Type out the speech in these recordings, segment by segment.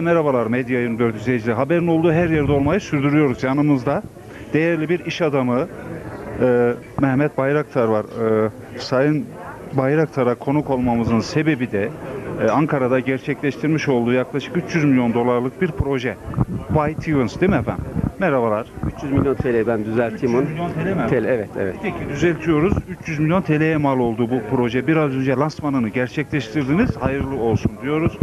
Merhabalar Medya 24 izleyicileri. Haberin olduğu her yerde olmayı sürdürüyoruz. Yanımızda değerli bir iş adamı e, Mehmet Bayraktar var. E, Sayın Bayraktar'a konuk olmamızın sebebi de e, Ankara'da gerçekleştirmiş olduğu yaklaşık 300 milyon dolarlık bir proje. White Events değil mi efendim? Merhabalar. 300 milyon TL ben düzelteyim onu. 300 milyon TL mi? TL evet evet. Peki düzeltiyoruz. 300 milyon TL'ye mal oldu bu proje. Biraz önce lansmanını gerçekleştirdiniz. Hayırlı olsun diyoruz.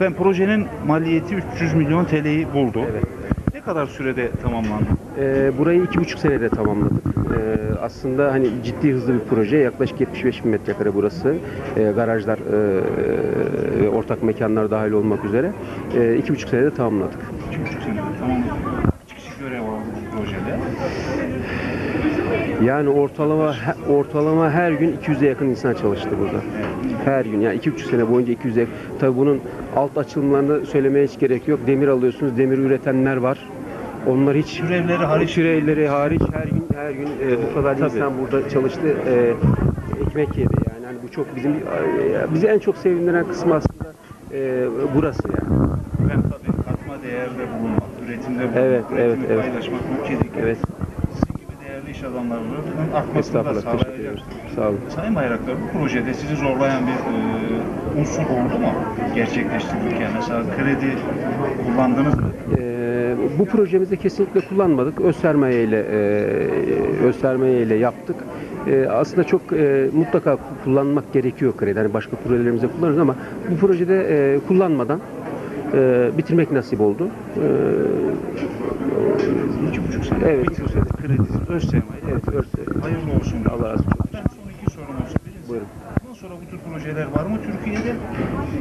Ben projenin maliyeti 300 milyon TL'yi buldu. Evet. Ne kadar sürede tamamlandı? Ee, burayı iki buçuk senede tamamladık. Ee, aslında hani ciddi hızlı bir proje. Yaklaşık 75 bin metrekare burası. Ee, garajlar, e, ve ortak mekanlar dahil olmak üzere. Ee, iki buçuk senede tamamladık. 2,5 senede tamamladık. Kaç kişi görev aldı bu projede? Yani ortalama ortalama her gün 200'e yakın insan çalıştı burada. Her gün yani iki buçuk sene boyunca 200'e yakın. Tabii bunun alt açılımlarını söylemeye hiç gerek yok. Demir alıyorsunuz, demir üretenler var. Onlar hiç Türevleri hariç- Türevleri hariç her gün her gün e, bu kadar Tabii. insan burada çalıştı. E, ekmek yedi yani. Hani bu çok bizim e, bizi en çok sevindiren kısmı aslında e, burası yani. Ben tabii katma değerde bulunmak, üretimde bulunmak, Evet, üretimi evet, evet. paylaşmak ülkedeki Evet. İş adamlarının artmasını da sağlayacak. Sağ olun. Sayın Bayraktar bu projede sizi zorlayan bir e, unsur oldu mu gerçekleştirirken? Mesela kredi kullandınız mı? Ee, bu projemizde kesinlikle kullanmadık. Öz sermaye ile e, öz sermaye ile yaptık. E, aslında çok e, mutlaka kullanmak gerekiyor kredi. Hani başka projelerimizde kullanırız ama bu projede e, kullanmadan e, bitirmek nasip oldu. E, İki buçuk sene. Evet, iki sene. Kredisi, öz sermaye. evet, öz- Hayırlı olsun. Allah razı olsun. Ben son iki sorum olsun. Birincisi, Buyurun. Bundan sonra bu tür projeler var mı Türkiye'de?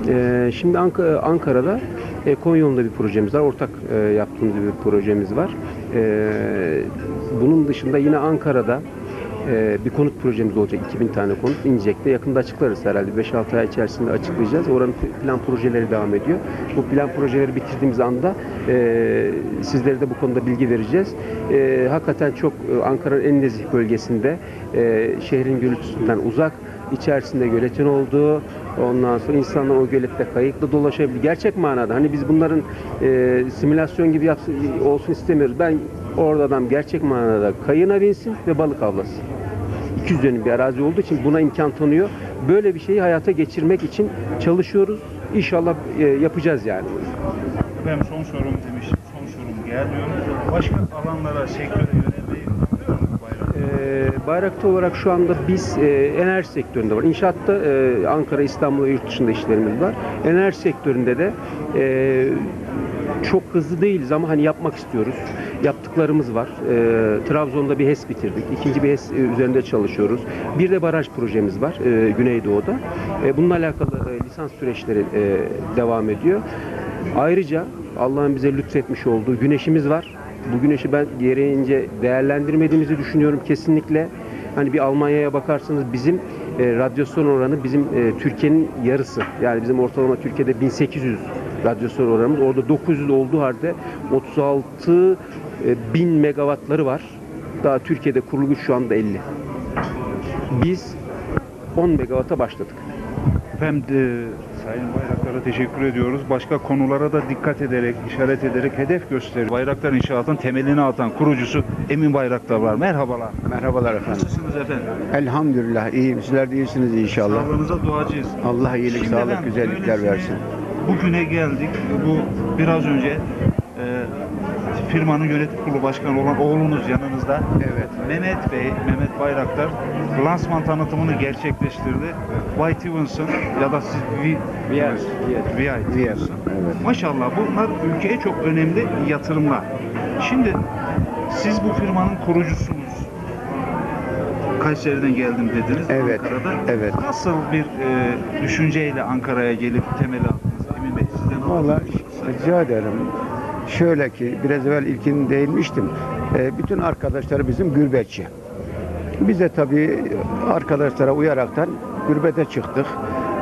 Ee, şimdi Ank- Ankara'da e, Konyol'da bir projemiz var. Ortak e, yaptığımız bir projemiz var. Ee, bunun dışında yine Ankara'da e, bir konut projemiz olacak. 2000 tane konut İncek'te. Yakında açıklarız herhalde. 5-6 ay içerisinde açıklayacağız. Oranın plan projeleri devam ediyor. Bu plan projeleri bitirdiğimiz anda e, sizlere de bu konuda bilgi vereceğiz. E, hakikaten çok e, Ankara'nın en nezih bölgesinde şehrin gürültüsünden uzak içerisinde göletin olduğu, ondan sonra insanlar o gölette kayıkla dolaşabilir. Gerçek manada hani biz bunların e, simülasyon gibi yapsın, olsun istemiyoruz. Ben orada adam gerçek manada kayığına binsin ve balık avlasın. 200 dönüm bir arazi olduğu için buna imkan tanıyor. Böyle bir şeyi hayata geçirmek için çalışıyoruz. İnşallah e, yapacağız yani. Ben son sorum demiştim. Son sorum geliyor. Başka alanlara, sektöre yönelmeyi? Bayraktar olarak şu anda biz e, enerji sektöründe var. İnşaatta e, Ankara, İstanbul ve yurt dışında işlerimiz var. Enerji sektöründe de e, çok hızlı değiliz ama hani yapmak istiyoruz. Yaptıklarımız var. E, Trabzon'da bir HES bitirdik. İkinci bir HES e, üzerinde çalışıyoruz. Bir de baraj projemiz var e, Güneydoğu'da. E, bununla alakalı e, lisans süreçleri e, devam ediyor. Ayrıca Allah'ın bize lütfetmiş olduğu güneşimiz var. Bu güneşi ben gereğince değerlendirmediğimizi düşünüyorum kesinlikle. Hani bir Almanya'ya bakarsanız bizim e, radyasyon oranı bizim e, Türkiye'nin yarısı. Yani bizim ortalama Türkiye'de 1800 radyasyon oranımız. Orada 900 olduğu halde 36 e, bin megawattları var. Daha Türkiye'de kurulu güç şu anda 50. Biz 10 megawatta başladık. Efendim e, Sayın Bayraktar'a teşekkür ediyoruz. Başka konulara da dikkat ederek, işaret ederek hedef gösteriyor. Bayraktar İnşaat'ın temelini atan kurucusu Emin Bayraktar var. Merhabalar. Merhabalar efendim. Nasılsınız efendim? Elhamdülillah iyiyim. Sizler de iyisiniz inşallah. Sağlığınıza duacıyız. Allah iyilik, Şimdi sağlık, efendim, güzellikler böylesine versin. Bugüne geldik. Bu biraz önce e, firmanın yönetim kurulu başkanı olan oğlunuz yanınızda. Evet. Mehmet Bey, Mehmet Bayraktar lansman tanıtımını gerçekleştirdi. White Evans'ın ya da siz V- Viyaz, VI Viyaz, Evans'ın. evet. Maşallah bunlar ülkeye çok önemli yatırımlar. Şimdi siz bu firmanın kurucusunuz. Kayseri'den geldim dediniz Evet, Ankara'da. evet. Nasıl bir e, düşünceyle Ankara'ya gelip temel attınız Emin Bey? Sizden alalım. Valla rica ederim. Şöyle ki biraz evvel ilkin değinmiştim. Ee, bütün arkadaşlar bizim gürbetçi. Biz de tabii arkadaşlara uyaraktan gürbete çıktık.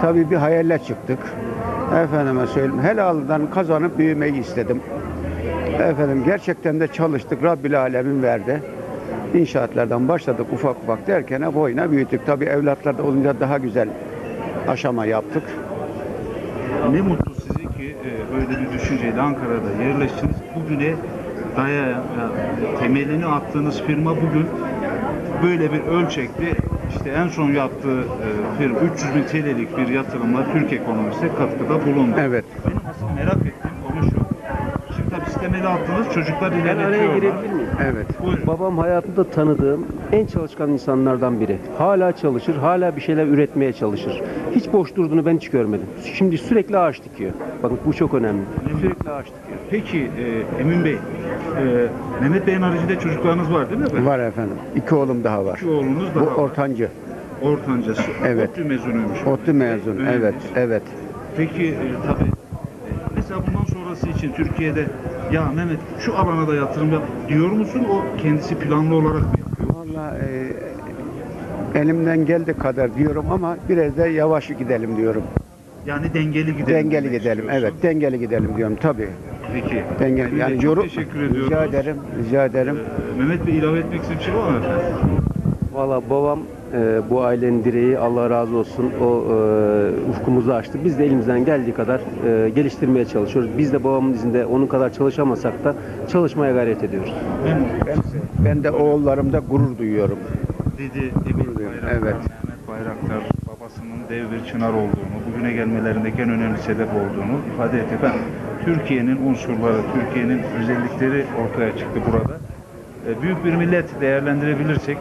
Tabii bir hayalle çıktık. Efendime söyleyeyim helaldan kazanıp büyümeyi istedim. Efendim gerçekten de çalıştık. Rabbil Alemin verdi. İnşaatlardan başladık ufak ufak derken hep oyuna büyüttük. Tabii evlatlar da olunca daha güzel aşama yaptık. Ne mutlu bir düşünce projeyle Ankara'da yerleştiniz. Bugüne daya temelini attığınız firma bugün böyle bir ölçekte işte en son yaptığı e, firma 300 bin TL'lik bir yatırımla Türk ekonomisine katkıda bulundu. Evet. Benim asıl merak ettiğim konu şu. Tabii siz temeli attınız, çocuklar Ben araya girebilir miyim? Evet. Buyurun. Babam hayatımda tanıdığım en çalışkan insanlardan biri. Hala çalışır, hala bir şeyler üretmeye çalışır. Hiç boş durduğunu ben hiç görmedim. Şimdi sürekli ağaç dikiyor. Bakın bu çok önemli. Sürekli ağaç dikiyor. Peki e, Emin Bey, e, Mehmet Bey'in haricinde çocuklarınız var değil mi? efendim? Var efendim. İki oğlum daha var. İki oğlunuz Bu daha var. ortancı. Ortancası. Evet. ODTÜ mezunuymuş. ODTÜ mezun. Evet. Evet. Peki e, tabii. e, Mesela bundan sonrası için Türkiye'de ya Mehmet şu alana da yatırım yap diyor musun? O kendisi planlı olarak mı yapıyor? Vallahi e, elimden geldiği kadar diyorum ama biraz da yavaş gidelim diyorum. Yani dengeli gidelim. Dengeli gidelim. Evet, dengeli gidelim diyorum tabii. Peki. Dengeli. Yani çok yorum teşekkür ediyoruz. rica ederim. Rica ederim. E, Mehmet Bey ilave etmek istediği bir şey var mı efendim? Valla babam e, bu ailenin direği Allah razı olsun o e, ufkumuzu açtı. Biz de elimizden geldiği kadar e, geliştirmeye çalışıyoruz. Biz de babamın izinde onun kadar çalışamasak da çalışmaya gayret ediyoruz. Ben, ben de oğullarımda gurur duyuyorum. dedi Emin Bayraktar, Evet. Mehmet Bayraktar babasının dev bir çınar olduğunu, bugüne gelmelerindeki en önemli sebep olduğunu ifade etti. Ben Türkiye'nin unsurları, Türkiye'nin özellikleri ortaya çıktı burada. E, büyük bir millet değerlendirebilirsek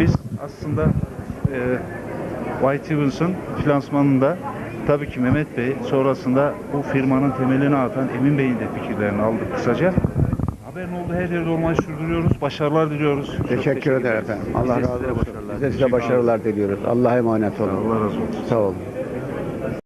biz aslında e, White Evans'ın finansmanında tabii ki Mehmet Bey sonrasında bu firmanın temelini atan Emin Bey'in de fikirlerini aldık kısaca. Haberin olduğu her yerde olmayı sürdürüyoruz. Başarılar diliyoruz. Çok Teşekkür ederim efendim. Allah razı olsun. başarılar Biz de size başarılar diliyoruz. Allah'a emanet olun. Allah razı olsun. Sağ olun.